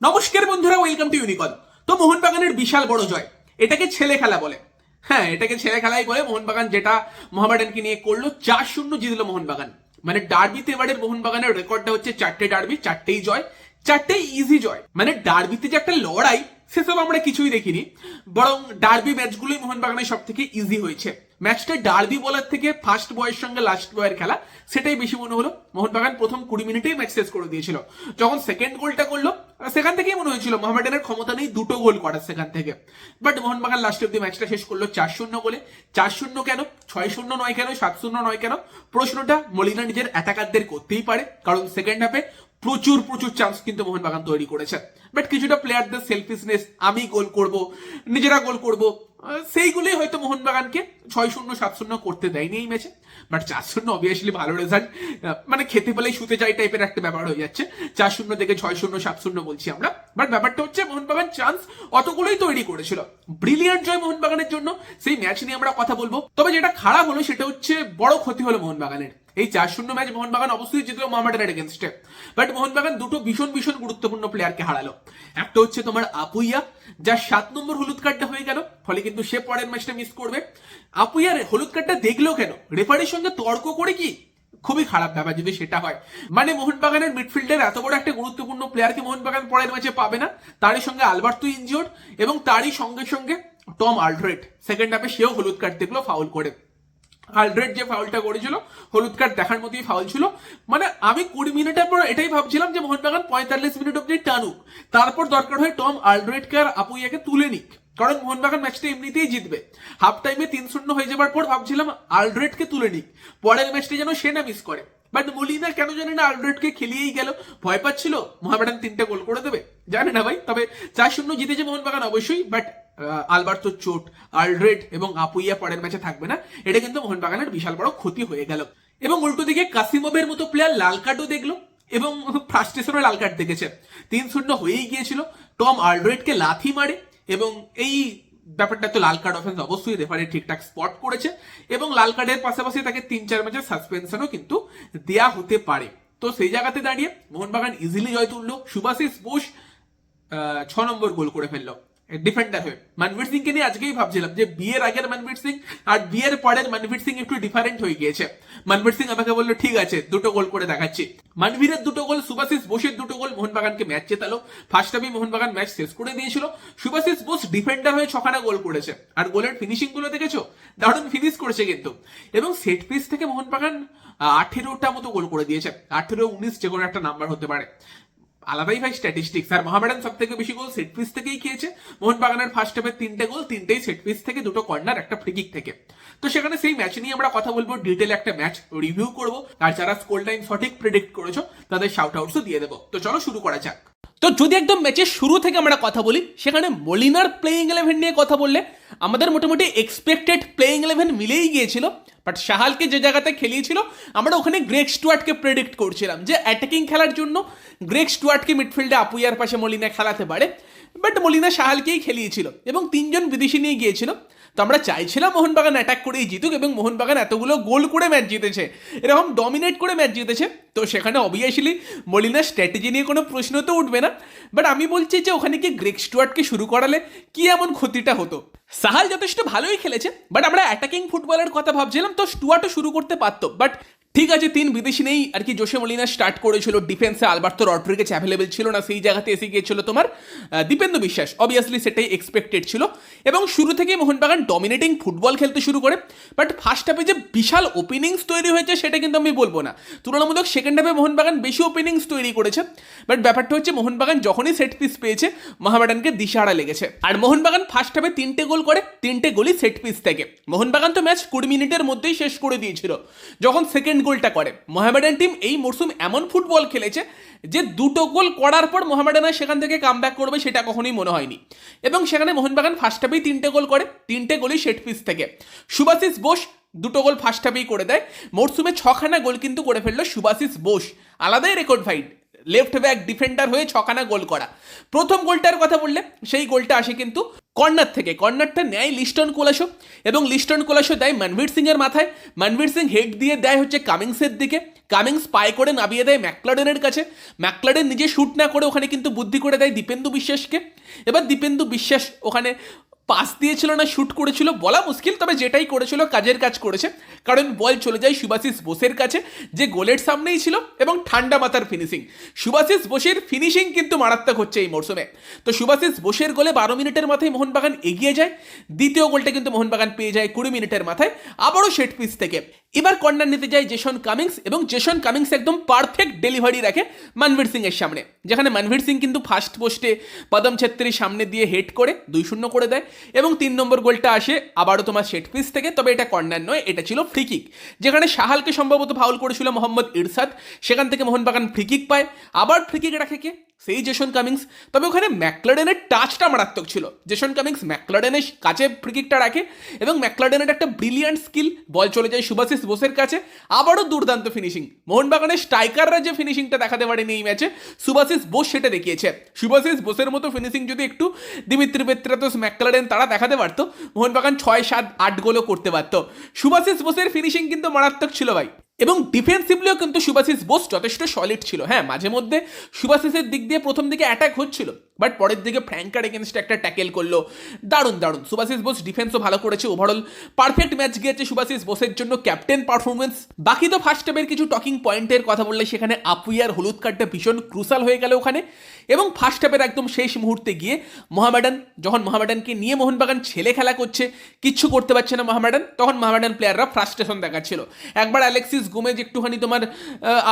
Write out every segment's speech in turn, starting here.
নমস্কার বন্ধুরা welcome to ইউনিকন তো মোহনবাগানের বিশাল বড় জয়, এটাকে ছেলে খেলা বলে। হ্যাঁ এটাকে ছেলে খেলাই বলে মোহনবাগান যেটা মোহামেডানকে নিয়ে করল, চার শূন্য জিতলো মোহনবাগান। মানে ডার্বিতে এবারের মোহনবাগানের রেকর্ডটা হচ্ছে চারটে ডার্বি চারটেই জয় চারটেই ইজি জয়। মানে ডার্বিতে যে একটা লড়াই, সেসব আমরা কিছুই দেখিনি। বরং ডার্বি ম্যাচগুলোই মোহনবাগানের সব থেকে ইজি হয়েছে। ম্যাচটা ডার্বি বলার থেকে ফার্স্ট বয়ের সঙ্গে লাস্ট বয়ের খেলা, সেটাই বেশি মনে হলো। মোহনবাগান প্রথম কুড়ি মিনিটেই ম্যাচ শেষ করে দিয়েছিল। যখন সেকেন্ড গোলটা করল সেখান থেকেই মনে হয়েছিল মোহামেডানের ক্ষমতা নেই দুটো গোল করার সেখান থেকে। বাট মোহনবাগান লাস্ট অব্দি ম্যাচটা শেষ করল চার শূন্য গোলে। চার শূন্য কেন? ছয় শূন্য নয় কেন? সাত শূন্য নয় কেন? প্রশ্নটা মলিনা নিজের অ্যাটাকারদের করতেই পারে, কারণ সেকেন্ড হাফে প্রচুর প্রচুর চান্স কিন্তু মোহনবাগান তৈরি করেছে। বাট কিছুটা প্লেয়ারদের সেলফিসনেস আমি গোল করব, নিজেরা গোল করব সেইগুলোই হয়তো মোহনবাগানকে ছয় শূন্য, সাত শূন্য করতে দেয়নি এই ম্যাচে। বাট চার শূন্য অবভিয়াসলি ভালো রেজাল্ট মানে খেতে পেলেই শুতে চাই টাইপের একটা ব্যাপার হয়ে যাচ্ছে। চার শূন্য থেকে ছয় শূন্য, সাত শূন্য বলছি আমরা। বাট ব্যাপারটা হচ্ছে মোহনবাগান চান্স অতগুলোই তৈরি করেছিল। ব্রিলিয়ান্ট জয় মোহনবাগানের জন্য। সেই ম্যাচ নিয়ে আমরা কথা বলব। তবে যেটা খারাপ হলো সেটা হচ্ছে বড় ক্ষতি হলো মোহনবাগানের। এই চার শূন্য ম্যাচ মোহনবাগান অবশ্যই জিতলো মোহামেডানের এগেনস্টে বাট মোহনবাগান দুটো ভীষণ ভীষণ গুরুত্বপূর্ণ প্লেয়ারকে হারালো। একটা হচ্ছে তোমার আপুইয়া, যার সাত নম্বর হলুদ কার্ডটা হয়ে গেল, ফলে কিন্তু সে পরের ম্যাচটা মিস করবে। আপুইয়ার হলুদ কার্ডটা দেখল কেন? রেফারির সঙ্গে তর্ক করে কি? খুবই খারাপ ব্যাপার যদি সেটা হয়। মানে মোহনবাগানের মিডফিল্ডের এত বড় একটা গুরুত্বপূর্ণ প্লেয়ারকে মোহনবাগান পরের ম্যাচে পাবে না। তারই সঙ্গে আলবার্তো ইনজিওর এবং তারই সঙ্গে সঙ্গে টম আলড্রেট সেকেন্ড হাফে সেও হলুদ কার্ড দেখল ফাউল করে। আলড্রেড যে ফাউলটা করেছিল, হলুদ কার্ড দেখার মতোই ফাউল ছিল। মানে আমি কুড়ি মিনিটের পর এটাই ভাবছিলাম যে মোহনবাগান পঁয়তাল্লিশ মিনিট অব্দি টানুক। তারপর দরকার হয় টম আলড্রেডকে আর আপুইয়াকে তুলে নিক। কারণ মোহনবাগান ম্যাচটা এমনিতেই জিতবে। হাফ টাইমে তিন শূন্য হয়ে যাবার পর ভাবছিলাম আলড্রেডকে তুলে নিক। পরের ম্যাচটা যেন সে না মিস করে। বাট মলিনা কেন জানি না আলড্রেডকে খেলিয়েই গেল। ভয় পাচ্ছিল, মোহামেডান তিনটে গোল করে দেবে। জানে না ভাই, তবে চার শূন্য জিতেছে মোহনবাগান অবশ্যই বাট আলবার্তো চোট, আলড্রেড এবং আপুইয়া পরের ম্যাচে থাকবে না, এটা কিন্তু মোহনবাগানের বিশাল বড় ক্ষতি হয়ে গেল। এবং উল্টো দিকে কাসিমোভের মতো প্লেয়ার লাল কার্ডও দেখল এবং ফ্রাস্ট্রেশনে লাল কার্ড দেখেছে। তিন শূন্য হয়েই গিয়েছিল, টম আলড্রেডকে লাথি মারে এবং এই ব্যাপারটা তো লাল কার্ড অফেন্স অবশ্যই রেফারি ঠিকঠাক স্পট করেছে এবং লাল কার্ডের পাশাপাশি তাকে তিন চার ম্যাচের সাসপেনশনও কিন্তু দেয়া হতে পারে। তো সেই জায়গাতে দাঁড়িয়ে মোহনবাগান ইজিলি জয় তুললো সুভাষিস বোস ছ নম্বর গোল করে ফেলল। ডিফেন্ডার হয়ে মনবীর সিং কে নিয়ে আজকেই ভাবছিলাম যে বিয়ের আগের মনবীর সিং আর বিয়ের পরের মনবীর সিং একটু ডিফারেন্ট হয়ে গিয়েছে। মনবীর সিং আমাকে বলল, ঠিক আছে, দুটো গোল করে দেখাচ্ছি। মনবীরের দুটো গোল সুভাষিস বোসের দুটো গোল, মোহনবাগানকে ম্যাচ জেতালো। ফার্স্ট হাফে মোহনবাগান ম্যাচ শেষ করে দিয়েছিল। সুভাষিস বোস ডিফেন্ডার হয়ে ছখানা গোল করেছে। আর গোলের ফিনিশিংগুলো দেখেছ? দারুণ ফিনিশ করেছে কিন্তু। এবং সেট পিস থেকে মোহনবাগান, আঠেরোটা মতো গোল করে দিয়েছে। আঠেরো, উনিশ যে কোনো একটা নাম্বার হতে পারে। আলাদাই ভাই স্ট্যাটিস্টিক্স আর মোহামেডান সব থেকে বেশি গোল সেট পিস থেকেই খেয়েছে। মোহনবাগানের ফার্স্ট হাফের তিনটে গোল তিনটেই সেট পিস থেকে দুটো কর্নার একটা ফ্রিকিক থেকে। তো সেখানে সেই ম্যাচ নিয়ে আমরা কথা বলব ডিটেল একটা ম্যাচ রিভিউ করব। আর যারা স্কোর টাইম সঠিক প্রেডিক্ট করেছ, তাদের শাউট আউটসও দিয়ে দেবো। তো চলো শুরু করা যাক। তো যদি একদম ম্যাচের শুরু থেকে আমরা কথা বলি, সেখানে মলিনার প্লেইং ইলেভেন নিয়ে কথা বললে আমাদের মোটামুটি এক্সপেক্টেড প্লেইং ইলেভেন মিলেই গিয়েছিল বাট শাহালকে যে জায়গাতে খেলিয়েছিল, আমরা ওখানে গ্রেক স্টুয়ার্টকে প্রেডিক্ট করছিলাম যে অ্যাটাকিং খেলার জন্য গ্রেক স্টুয়ার্টকে মিডফিল্ডে আপুইয়ার পাশে মলিনা খেলাতে পারে বাট মলিনা শাহালকেই খেলিয়েছিল এবং তিনজন বিদেশি নিয়ে গিয়েছিল। তো আমরা চাইছিলাম মোহনবাগান অ্যাটাক করেই জিতুক এবং মোহনবাগান এতগুলো গোল করে ম্যাচ জিতেছে। এরকম ডমিনেট করে ম্যাচ জিতেছে। তো সেখানে অবভিয়াসলি মলিনার স্ট্র্যাটেজি নিয়ে কোনো প্রশ্ন তো উঠবে না। বাট আমি বলছি যে ওখানে কি গ্রেক স্টুয়ার্টকে শুরু করালে কি এমন ক্ষতিটা হতো? সাহাল যথেষ্ট ভালোই খেলেছে বাট আমরা অ্যাটাকিং ফুটবলের কথা ভাবছিলাম, তো স্টুয়ার্টও শুরু করতে পারতো। বাট ঠিক আছে, তিন বিদেশি নেই, আর কি জোসে মলিনা স্টার্ট করেছিল ডিফেন্সে আলবার্তো রড্রিগেজ অ্যাভেলেবেল ছিল না, সেই জায়গাতে এসে গিয়েছিল তোমার দীপেন্দ্র বিশ্বাস। অবভিয়াসলি সেটাই এক্সপেক্টেড ছিল। এবং শুরু থেকেই মোহনবাগান ডমিনেটিং ফুটবল খেলতে শুরু করে বাট ফার্স্ট হাফে যে বিশাল ওপেনিংস তৈরি হয়েছে, সেটা কিন্তু আমি বলব না। তুলনামূলক সেকেন্ড হাফে মোহনবাগান বেশি ওপেনিংস তৈরি করেছে বাট ব্যাপারটা হচ্ছে মোহনবাগান যখনই সেট পিস পেয়েছে, মোহামেডানকে দিশাহারা লেগেছে। আর মোহনবাগান ফার্স্ট হাফে তিনটে গোল করে, তিনটে গোলই সেট পিস থেকে। মোহনবাগান তো ম্যাচ কুড়ি মিনিটের মধ্যেই শেষ করে দিয়েছিল। যখন সেকেন্ড গোলটা করে। মোহামেডান টিম এই মরশুম এমন ফুটবল খেলেছে যে দুটো গোল করার পর মোহামেডান সেখান থেকে কাম করবে সেটা কখনোই মনে হয়নি। এবং সেখানে মোহনবাগান ফার্স্ট হাফেই তিনটে গোল করে, তিনটে গোলই সেট পিস থেকে। সুভাশিস বোস দুটো গোল ফার্স্ট হাফেই করে দেয়। মরসুমে ছখানা গোল কিন্তু করে ফেলল সুভাশিস বোস। আলাদাই record fight left back defender হয়ে ছখানা গোল করা। প্রথম গোলটার কথা বললে, সেই গোলটা আসে কিন্তু কর্নার থেকে। কর্নারটা নেয় লিস্টন কোলাশো এবং লিস্টন কোলাসো দেয় মনভীর সিংয়ের মাথায়। মনভীর সিং হেড দিয়ে দেয় হচ্ছে কামিংসের দিকে। কামিংস পায়ে করে নামিয়ে দেয় ম্যাকলাডেনের কাছে। ম্যাকলাডেন নিজে শ্যুট না করে ওখানে কিন্তু বুদ্ধি করে দেয় দীপেন্দু বিশ্বাসকে। এবার দীপেন্দু বিশ্বাস ওখানে পাস দিয়েছিল না শ্যুট করেছিল, বলা মুশকিল, তবে যেটাই করেছিল, কাজের কাজ করেছে। কারণ বল চলে যায় সুভাশিস বোসের কাছে, যে গোলের সামনেই ছিল, এবং ঠান্ডা মাথার ফিনিশিং সুভাশিস বোসের ফিনিশিং কিন্তু মারাত্মক হচ্ছে এই মরশুমে তো সুভাশিস বোসের গোলে বারো মিনিটের মাথায় মোহনবাগান এগিয়ে যায়, দ্বিতীয় গোলটা কিন্তু মোহনবাগান পেয়ে যায় কুড়ি মিনিটের মাথায়, আবারও শেট পিস থেকে। এবার কর্নার নিতে যায় জেসন কামিংস এবং জেসন কামিংস একদম পারফেক্ট ডেলিভারি রাখে মানভীর সিং এর সামনে। যেখানে মানভীর সিং কিন্তু ফার্স্ট পোস্টে পদম ছেত্রীর সামনে দিয়ে হেড করে, দুই শূন্য করে দেয় এবং তিন নম্বর গোলটা আসে আবারও তোমার সেট পিস থেকে, তবে এটা কর্নার নয়, এটা ছিল ফ্রিকিক যেখানে সাহালকে সম্ভবত ফাউল করেছিল মোহাম্মদ ইরশাদ, সেখান থেকে মোহনবাগান ফ্রি কিক পায়, আবার ফ্রিকিক রাখে কে? সেই জেসন কামিংস। তবে ওখানে ম্যাকলাডেনের টাচটা মারাত্মক ছিল। জেসন কামিংস ম্যাকলাডেনের কাছে ফ্রিকিকটা রাখে এবং ম্যাকলাডেনের একটা ব্রিলিয়ান্ট স্কিল বল চলে যায় সুভাশিস বোসের কাছে আবারও দুর্দান্ত ফিনিশিং মোহনবাগানের স্ট্রাইকাররা যে ফিনিশিংটা দেখাতে পারেনি এই ম্যাচে সুভাশিস বোস সেটা দেখিয়েছে। সুভাশিস বোসের মতো ফিনিশিং যদি একটু দিমিত্রি পেত্রাতোস ম্যাকলারেন তারা দেখাতে পারতো, মোহনবাগান ছয় সাত আট গোলও করতে পারতো। সুভাশিস বোসের ফিনিশিং কিন্তু মারাত্মক ছিল ভাই। এবং ডিফেন্সিভলিও কিন্তু সুভাশিস বোস যথেষ্ট সলিড ছিল। হ্যাঁ মাঝে মধ্যে সুভাশিসের দিক দিয়ে প্রথম দিকে অ্যাটাক হচ্ছিল বাট পরের দিকে ফ্র্যাঙ্কার এগেনস্টে একটা ট্যাকেল করল। দারুণ দারুণ। সুভাশিস বোস ডিফেন্সও ভালো করেছে। ওভারঅল পারফেক্ট ম্যাচ গিয়েছে সুভাশিস বোসের জন্য। ক্যাপ্টেন পারফরমেন্স বাকি তো ফার্স্ট হাফের কিছু টকিং পয়েন্টের কথা বললে সেখানে আপুইয়ার হলুদ কার্ডটা ভীষণ ক্রুসাল হয়ে গেল ওখানে। এবং ফার্স্ট হাফের একদম শেষ মুহূর্তে গিয়ে মোহামেডান, যখন মোহামেডানকে নিয়ে মোহনবাগান ছেলে খেলা করছে, কিচ্ছু করতে পারছে না মোহামেডান, তখন মোহামেডান প্লেয়াররা ফ্রাস্ট্রেশন দেখাচ্ছিল। একবার অ্যালেক্সিস গোমেজ একটুখানি তোমার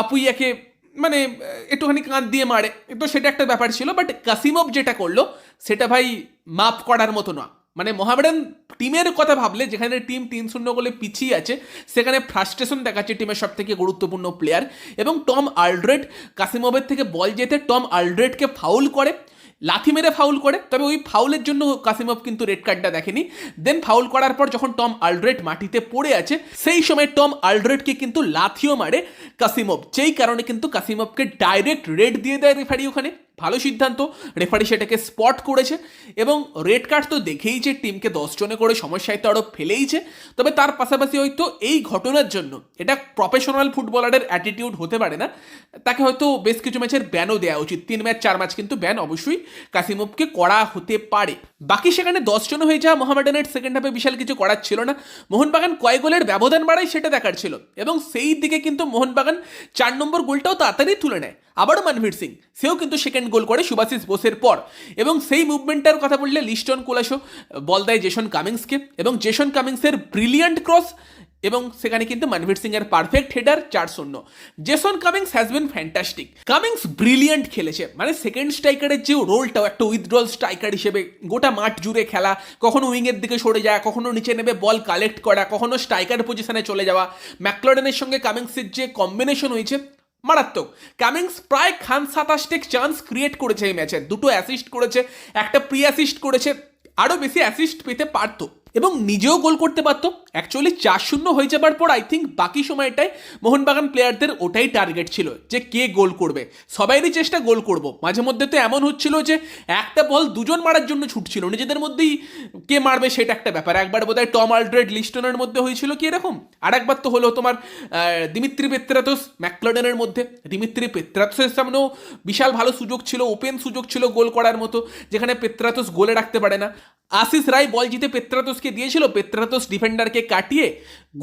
আপুইয়াকে মানে একটুখানি কাঁধ দিয়ে মারে। তো সেটা একটা ব্যাপার ছিল বাট কাসিমভ যেটা করল, সেটা ভাই মাপ করার মতো না মানে মোহামেডান টিমের কথা ভাবলে, যেখানে টিম তিন শূন্য গোলে পিছিয়ে আছে, সেখানে ফ্রাস্ট্রেশন দেখাচ্ছে টিমের সব থেকে গুরুত্বপূর্ণ প্লেয়ার এবং টম আলড্রেড, কাসিমোভের থেকে বল যেতে, টম আলড্রেডকে ফাউল করে। লাথি মেরে ফাউল করে। তবে ওই ফাউলের জন্য কাসিমভ কিন্তু রেড কার্ডটা দেখেনি। দেন ফাউল করার পর যখন টম আলড্রেট মাটিতে পড়ে আছে, সেই সময় টম আলড্রেটকে কিন্তু লাথিও মারে কাসিমভ। যেই কারণে কিন্তু কাসিমভকে ডাইরেক্ট রেড দিয়ে দেয় রেফারি ওখানে। ভালো সিদ্ধান্ত, রেফারি সেটাকে স্পট করেছে এবং রেড কার্ড তো দেখেইছে টিমকে দশ জনে করে সমস্যায় তো আরও ফেলেইছে, তবে তার পাশাপাশি হয়তো এই ঘটনার জন্য, এটা প্রফেশনাল ফুটবলারের অ্যাটিটিউড হতে পারে না, তাকে হয়তো বেশ কিছু ম্যাচের ব্যানও দেওয়া উচিত, তিন ম্যাচ, চার ম্যাচ কিন্তু ব্যান অবশ্যই কাসিমভকে করা হতে পারে। বাকি সেখানে দশ জন হয়ে যাওয়া মোহামেডানের সেকেন্ড হাফে বিশাল কিছু করার ছিল না, মোহনবাগান কয় গোলের ব্যবধান বাড়ায় সেটা দেখার ছিল, এবং সেই দিকে কিন্তু মোহনবাগান চার নম্বর গোলটাও তাড়াতাড়ি তুলে নেয়। আবারও মনভীর সিং, সেও কিন্তু সেকেন্ড গোল করে সুভাশিস বোসের পর। এবং সেই মুভমেন্টটার কথা বললে লিস্টন কোলাসো বল দেয় জেসন কামিংসকে এবং জেসন কামিংসের ব্রিলিয়ান্ট ক্রস এবং সেখানে কিন্তু মনভীর সিং এর পারফেক্ট হেডার চার শূন্য। Jason Cummings has been fantastic Cummings brilliant খেলেছে। মানে সেকেন্ড স্ট্রাইকারের যে রোলটাও একটা উইথড্রল স্ট্রাইকার হিসেবে গোটা মাঠ জুড়ে খেলা, কখনো উইংয়ের দিকে সরে যাওয়া, কখনো নিচে নেবে বল কালেক্ট করা, কখনো স্ট্রাইকার পজিশনে চলে যাওয়া। ম্যাকলডেনের সঙ্গে কামিংসের যে কম্বিনেশন হয়েছে মারাত্মক। কামিংস প্রায় খান সাতাশটেক চান্স ক্রিয়েট করেছে এই ম্যাচে দুটো অ্যাসিস্ট করেছে, একটা প্রি অ্যাসিস্ট করেছে আরও বেশি অ্যাসিস্ট পেতে পারতো। এবং নিজেও গোল করতে পারতো অ্যাকচুয়ালি চার শূন্য হয়ে যাবার পর আই থিঙ্ক বাকি সময়টায় মোহনবাগান প্লেয়ারদের ওটাই টার্গেট ছিল, যে কে গোল করবে। সবাইরই চেষ্টা গোল করব। মাঝে মধ্যে তো এমন হচ্ছিল যে একটা বল দুজন মারার জন্য ছুটছিল, নিজেদের মধ্যেই কে মারবে সেটা একটা ব্যাপার। একবার বোধহয় টম আলড্রেড লিস্টনের মধ্যে হয়েছিল কি এরকম? আর একবার তো হলো তোমার দিমিত্রি পেত্রাতোস ম্যাকলডেনের মধ্যে। দিমিত্রি পেত্রাতোসের সামনেও বিশাল ভালো সুযোগ ছিল, ওপেন সুযোগ ছিল গোল করার মতো, যেখানে পেত্রাতোস গোলে রাখতে পারে না। আশিস রায় বল জিতে পেত্রাতোসকে দিয়েছিল পেত্রাতোস ডিফেন্ডারকে কাটিয়ে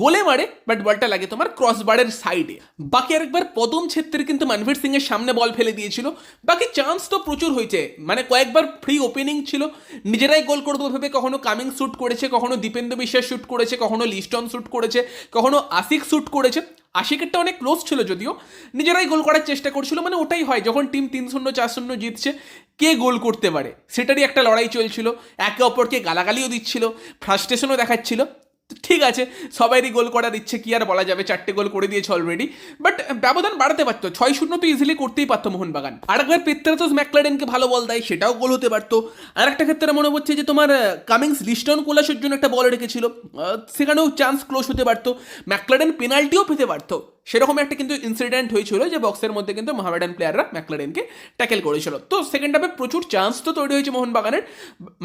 গোলে মারে বাট বলটা লাগে তোমার ক্রসবারের সাইডে বাকি আরেকবার পদম ছেত্রী কিন্তু মনভীর সিং এর সামনে বল ফেলে দিয়েছিল। বাকি চান্স তো প্রচুর হয়েছে মানে কয়েকবার ফ্রি ওপেনিং ছিল। নিজেরাই গোল করব ভেবে কখনো কামিং শুট করেছে, কখনো দীপেন্দ্র বিশ্বাস শুট করেছে, কখনো লিস্টন শুট করেছে, কখনো আশিক শুট করেছে। আশিকেরটা অনেক ক্লোজ ছিল যদিও। নিজেরাই গোল করার চেষ্টা করছিল মানে ওটাই হয়, যখন টিম তিন শূন্য, চার শূন্য জিতছে, কে গোল করতে পারে? সেটারই একটা লড়াই চলছিল, একে অপরকে গালাগালিও দিচ্ছিল ফ্রাস্ট্রেশনও দেখাচ্ছিল। ঠিক আছে, সবাইরই গোল করার ইচ্ছে, কি আর বলা যাবে, চারটে গোল করে দিয়েছে অলরেডি বাট ব্যবধান বাড়াতে পারতো ছয় শূন্য তো ইজিলি করতেই পারতো মোহনবাগান। আর একবার পেত্রাতোস ম্যাকলারেনকে ভালো বল দেয়, সেটাও গোল হতে পারতো। আর একটা ক্ষেত্রে মনে হচ্ছে যে, তোমার কামিংস লিস্টন কোলাসের জন্য একটা বল রেখেছিল। সেখানেও চান্স ক্লোজ হতে পারতো। ম্যাকলারেন পেনাল্টিও পেতে পারতো। সেরকম একটা কিন্তু ইনসিডেন্ট হয়েছিল যে বক্সের মধ্যে কিন্তু মোহামেডান প্লেয়াররা ম্যাকলারেনকে ট্যাকেল করেছিল। তো সেকেন্ড হাফে প্রচুর চান্স তো তৈরি হয়েছে মোহনবাগানের।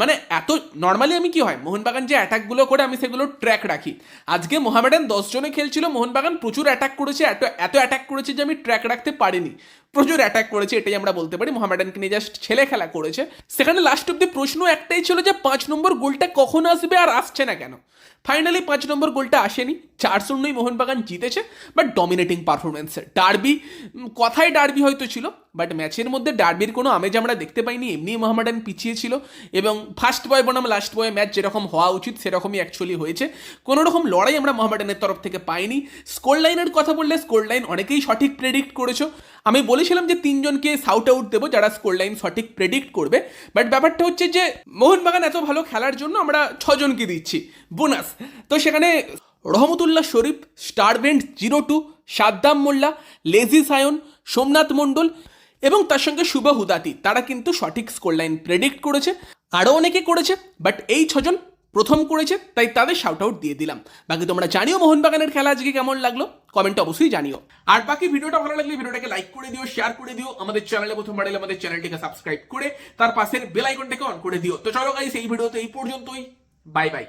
মানে এত নর্মালি আমি কি হয়, মোহনবাগান যে অ্যাটাকগুলো করে আমি সেগুলো ট্র্যাক রাখি। আজকে মোহামেডান দশ জনে খেলছিল, মোহনবাগান প্রচুর অ্যাটাক করেছে, এত অ্যাটাক করেছে যে আমি ট্র্যাক রাখতে পারিনি। প্রচুর অ্যাটাক করেছে, এটাই আমরা বলতে পারি। মোহামেডানকে নিয়ে জাস্ট ছেলে খেলা করেছে। সেখানে লাস্ট অব্দি প্রশ্ন একটাই ছিল যে, পাঁচ নম্বর গোলটা কখন আসবে আর আসছে না কেন? ফাইনালি পাঁচ নম্বর গোলটা আসেনি। চার শূন্যই মোহনবাগান জিতেছে বাট ডমিনেটিং পারফরমেন্সে ডার্বি কথায় ডার্বি হয়তো ছিল বাট ম্যাচের মধ্যে ডার্বির কোনো আমেজ আমরা দেখতে পাইনি এমনি মোহামেডান পিছিয়ে ছিল এবং ফার্স্ট বয় বনাম লাস্ট বয় ম্যাচ যেরকম হওয়া উচিত সেরকমই অ্যাকচুয়ালি হয়েছে। কোনো রকম লড়াই আমরা মোহামেডানের তরফ থেকে পাইনি। স্কোর লাইনের কথা বললে স্কোর লাইন অনেকেই সঠিক প্রেডিক্ট করেছ। আমি বলেছিলাম যে তিনজনকে সাউট আউট দেবো যারা স্কোর লাইন সঠিক প্রেডিক্ট করবে। বাট ব্যাপারটা হচ্ছে যে মোহনবাগান এত ভালো খেলার জন্য আমরা ছজনকে দিচ্ছি। বোনাস। তো সেখানে রহমতুল্লাহ শরীফ স্টারভেন্ট জিরো টু সাদ্দাম মোল্লা লেজি সায়ন, সোমনাথ মণ্ডল এবং তার সঙ্গে শুভ হুদাতি। তারা কিন্তু সঠিক স্কোর লাইন প্রেডিক্ট করেছে, আরও অনেকে করেছে বাট এই ছজন প্রথম করেছে, তাই তাদের শাউট আউট দিয়ে দিলাম। বাকি তোমরা জানিও মোহনবাগানের খেলা আজকে কেমন লাগল কমেন্টে অবশ্যই জানিও। আর বাকি ভিডিওটা ভালো লাগলে ভিডিওটাকে লাইক করে দিও শেয়ার করে দিও, আমাদের চ্যানেলে প্রথমবার এলে আমাদের চ্যানেলটিকে সাবস্ক্রাইব করে, তার পাশের বেল আইকনটাকে অন করে দিও। তো চলো গাইস এই ভিডিওতে এই পর্যন্তই বাই বাই